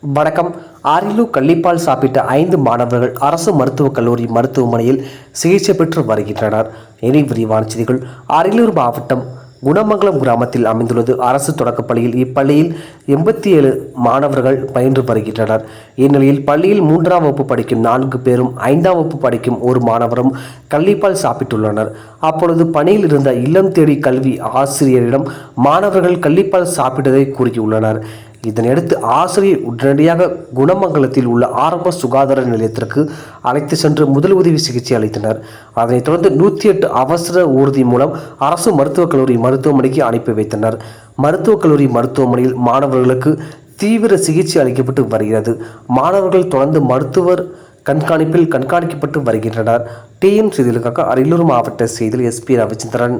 வணக்கம். அரியலூர் கள்ளிப்பால் சாப்பிட்ட ஐந்து மாணவர்கள் அரசு மருத்துவக் கல்லூரி மருத்துவமனையில் சிகிச்சை பெற்று வருகின்றனர். இனி விரிவான செய்திகள். அரியலூர் மாவட்டம் குணமங்கலம் கிராமத்தில் அமைந்துள்ளது. அரசு தொடக்கப்பள்ளியில் இப்பள்ளியில் எண்பத்தி ஏழு மாணவர்கள் பயின்று வருகின்றனர். இந்நிலையில் பள்ளியில் மூன்றாம் வகுப்பு படிக்கும் நான்கு பேரும் ஐந்தாம் வகுப்பு படிக்கும் ஒரு மாணவரும் கள்ளிப்பால் சாப்பிட்டுள்ளனர். அப்பொழுது பணியில் இருந்த இல்லம் தேடி கல்வி ஆசிரியரிடம் மாணவர்கள் கள்ளிப்பால் சாப்பிட்டதை கூறியுள்ளனர். இதனையடுத்து ஆசிரியர் உடனடியாக குணமங்கலத்தில் உள்ள ஆரம்ப சுகாதார நிலையத்திற்கு அழைத்து சென்று முதல் உதவி சிகிச்சை அளித்தனர். அதனைத் தொடர்ந்து நூற்றி எட்டு அவசர ஊர்தி மூலம் அரசு மருத்துவக் கல்லூரி மருத்துவமனைக்கு அனுப்பி வைத்தனர். மருத்துவக் கல்லூரி மருத்துவமனையில் மாணவர்களுக்கு தீவிர சிகிச்சை அளிக்கப்பட்டு வருகிறது. மாணவர்கள் தொடர்ந்து மருத்துவர் கண்காணிப்பில் கண்காணிக்கப்பட்டு வருகின்றனர். டிஎன் செய்திகளுக்காக அரியலூர் மாவட்ட செய்தியில் எஸ்பி ரவிச்சந்திரன்.